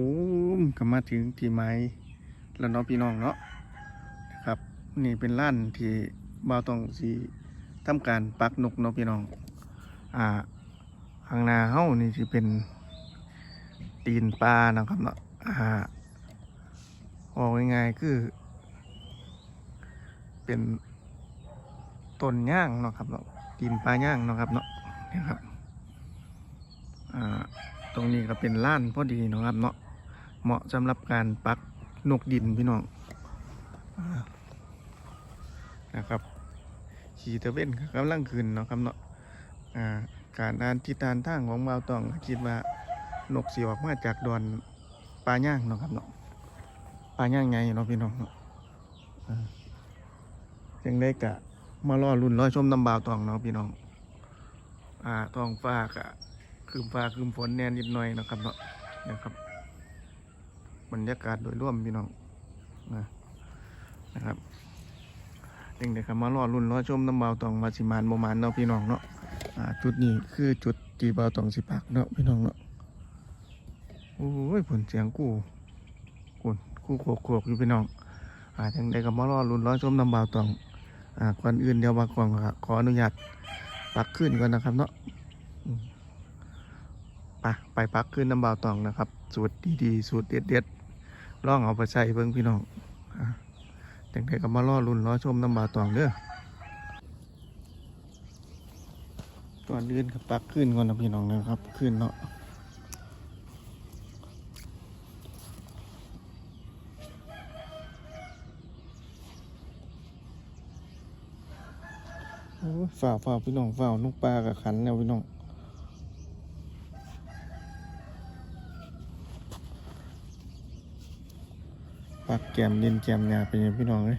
ผมก็มาถึงที่ไม้แล้วเนาะพี่น้องเนาะนะครับ นี่เป็นล้านที่บ่าวต้องสีทำการปักนกเนาะพี่น้อง อ่าข้างหน้าเฮานี่สิเป็นตีนปลานะครับเนาะอ่าออกง่ายๆคือ เป็นต้นย่างเนาะครับเนาะตีนปลาย่างเนาะครับเนาะนี่ครับ อ่า ตรงนี้ก็เป็นล้านพอดีเนาะครับเนาะ เหมาะสำหรับการปักนกดินพี่น้องนะครับขี่ตะเว้นกำลังขึ้นเนาะครับเนาะอ่าการอ่านทิศทางทางของบาวตองคิดว่านกสิออกมาจากดอนปลาย่างเนาะครับเนาะปลาย่างไงเนาะพี่น้องเนาะยังได้กะมารอรุ่นรอชมน้ำบาวตองเนาะพี่น้อง อ่าท้องฟ้ากะคืมฟ้าคืมฝนแน่นิดหน่อยนะครับเนาะนะครับ บรรยากาศโดยร่วมพี่น้องนะนะครับเด็กๆครับมารอรุ่นรอชมน้ำเบาตองวาสิมานโมมานเนาะพี่น้องเนาะอ่าจุดนี้คือจุดที่เบาตองสิปักเนาะพี่น้องเนาะโอ้ยผลเสียงกูกูกูโขกโขกอยู่พี่น้องอ่าจังใดก็มารอรุ่นรอชมน้ำเบาตองอ่าก่อนอื่นเดี๋ยวบางกองขออนุญาตปักขึ้นก่อนนะครับเนาะไปไปพักขึ้นน้ำบาวตองนะครับ สูตรดีๆสูตรเด็ดๆลองเอาไปใส่เบิ่งพี่น้องอะจังไดก็มาล่อรุ่นล้อชมน้ำบาตองเด้อก่อนอื่นก็ปักขึ้นก่อนนะพี่น้องนะครับ ขึ้นเนาะโอ้ยฝ่าฝ่าพี่น้องฝ่านุกปลากับขันแล้วพี่น้อง ปักแกมเดินแกมหญ้าเป็นยังพี่น้องเลย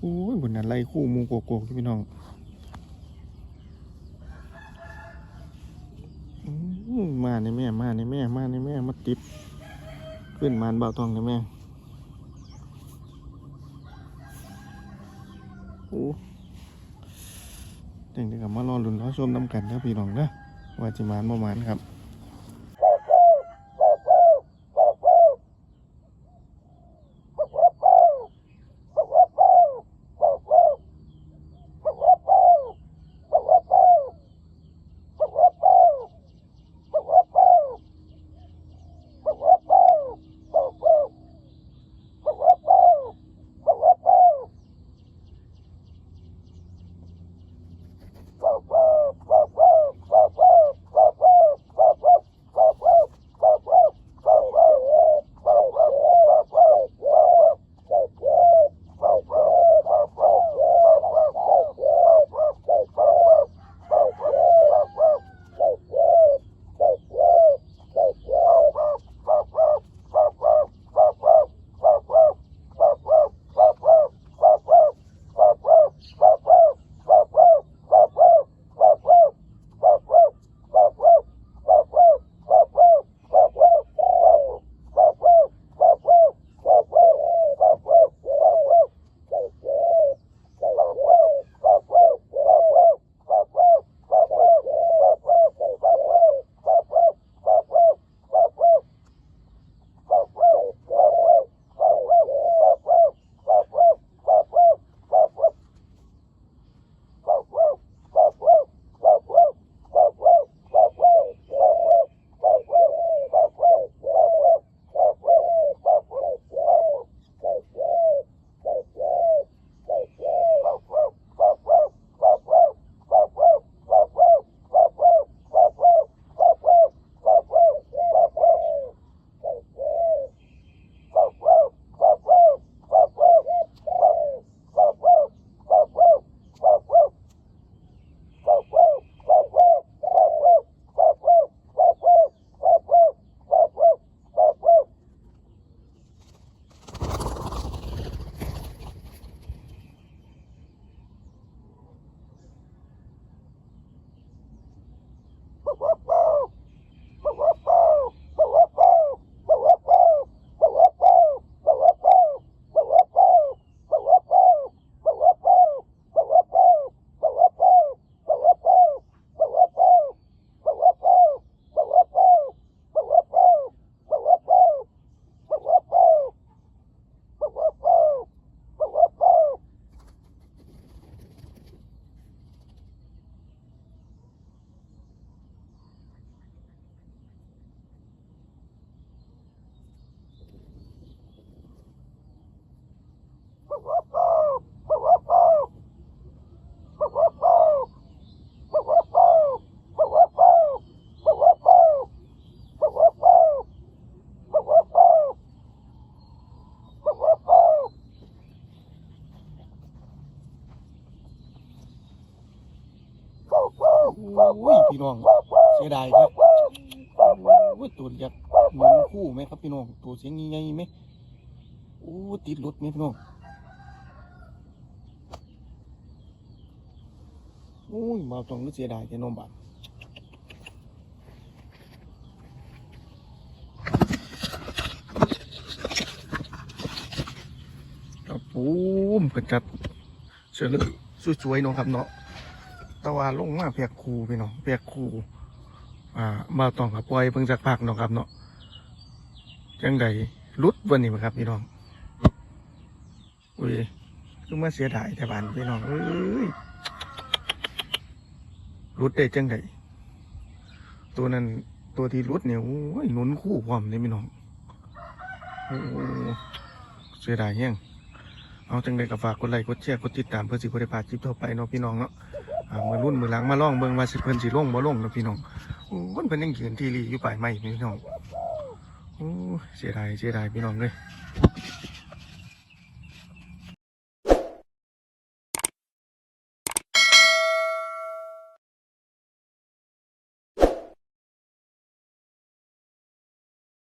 โอ้ยบนนั้นไล่คู่มูโกโกกที่พี่น้องมาในแม่ มาในแม่ มาในแม่ มาติด ขึ้นมานเบาทองในแม่ โอ้เด็กๆกับมารอลุ่นรอชมน้ำกันนะพี่น้องนะว่าจะมานบ่มานครับ อ้ยพี่น้องเสียดายครับโอ้ยตัวยักเหมือนคู่ไหมครับพี่น้องตัวเสียงใหญ่ไหมโอ้ติดรถไหมพี่น้องโอ้ยมาตรงนี้เสียดายแต่น้องบาทครับปูมเปิดครับเสือเลยสวยๆเนาะครับเนาะ ตะวันลงมาเพียกคูพี่น้องเพียกคูอ่ามาต้องกับปล่อยเพิ่งสักพักเนาะครับเนาะจังใดรุดวันนี้มั้ครับพี่น้องอุ้ยคือมาเสียดายแต่บานพี่น้องเอ้ยรุดได้จังใดตัวนั้นตัวที่รุดเนี่ยโอ้ยหนุนคู่ความเลยพี่น้องโอ้เสียดายแห้งเอาจังใดก็ฝากกดไลค์กดแชร์กดติดตามเพื่อสิบริพาดคลิปต่อไปเนาะพี่น้องเนาะ มือรุ่นมือหลังมาล่องเบิ่งว่าสิเพิ่นสิลงบ่ลงนะพี่น้องวันเพิ่นยังยืนที่รีอยู่ปลายไม้พี่น้องโอ้เสียดายเสียดายพี่น้องเลย